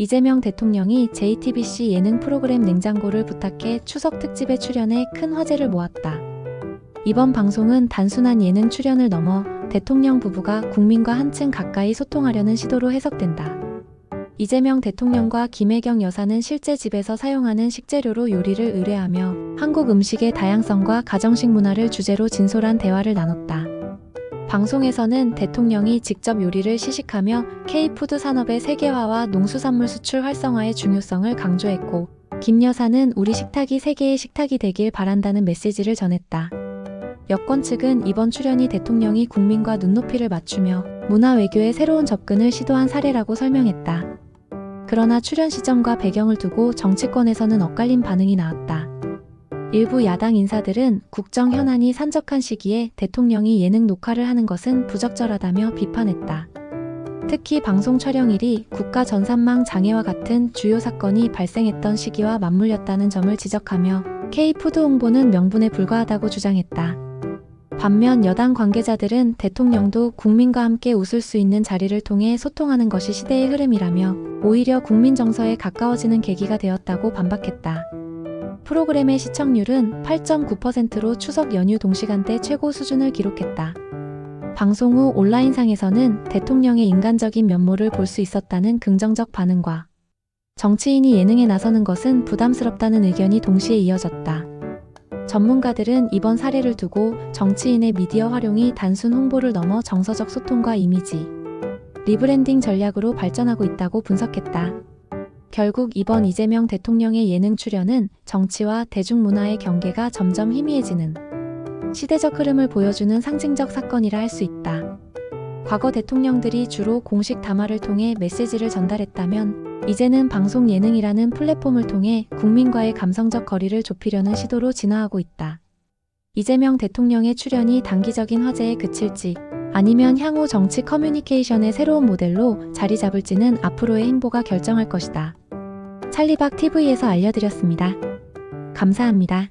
이재명 대통령이 JTBC 예능 프로그램 냉장고를 부탁해 추석 특집에 출연해 큰 화제를 모았다. 이번 방송은 단순한 예능 출연을 넘어 대통령 부부가 국민과 한층 가까이 소통하려는 시도로 해석된다. 이재명 대통령과 김혜경 여사는 실제 집에서 사용하는 식재료로 요리를 의뢰하며 한국 음식의 다양성과 가정식 문화를 주제로 진솔한 대화를 나눴다. 방송에서는 대통령이 직접 요리를 시식하며 K푸드 산업의 세계화와 농수산물 수출 활성화의 중요성을 강조했고, 김 여사는 우리 식탁이 세계의 식탁이 되길 바란다는 메시지를 전했다. 여권 측은 이번 출연이 대통령이 국민과 눈높이를 맞추며 문화 외교의 새로운 접근을 시도한 사례라고 설명했다. 그러나 출연 시점과 배경을 두고 정치권에서는 엇갈린 반응이 나왔다. 일부 야당 인사들은 국정 현안이 산적한 시기에 대통령이 예능 녹화를 하는 것은 부적절하다며 비판했다. 특히 방송 촬영일이 국가 전산망 장애와 같은 주요 사건이 발생했던 시기와 맞물렸다는 점을 지적하며 K푸드 홍보는 명분에 불과하다고 주장했다. 반면 여당 관계자들은 대통령도 국민과 함께 웃을 수 있는 자리를 통해 소통하는 것이 시대의 흐름이라며 오히려 국민 정서에 가까워지는 계기가 되었다고 반박했다. 프로그램의 시청률은 8.9%로 추석 연휴 동시간대 최고 수준을 기록했다. 방송 후 온라인상에서는 대통령의 인간적인 면모를 볼 수 있었다는 긍정적 반응과 정치인이 예능에 나서는 것은 부담스럽다는 의견이 동시에 이어졌다. 전문가들은 이번 사례를 두고 정치인의 미디어 활용이 단순 홍보를 넘어 정서적 소통과 이미지, 리브랜딩 전략으로 발전하고 있다고 분석했다. 결국 이번 이재명 대통령의 예능 출연은 정치와 대중문화의 경계가 점점 희미해지는 시대적 흐름을 보여주는 상징적 사건이라 할 수 있다. 과거 대통령들이 주로 공식 담화를 통해 메시지를 전달했다면 이제는 방송 예능이라는 플랫폼을 통해 국민과의 감성적 거리를 좁히려는 시도로 진화하고 있다. 이재명 대통령의 출연이 단기적인 화제에 그칠지 아니면 향후 정치 커뮤니케이션의 새로운 모델로 자리 잡을지는 앞으로의 행보가 결정할 것이다. 찰리박 TV에서 알려드렸습니다. 감사합니다.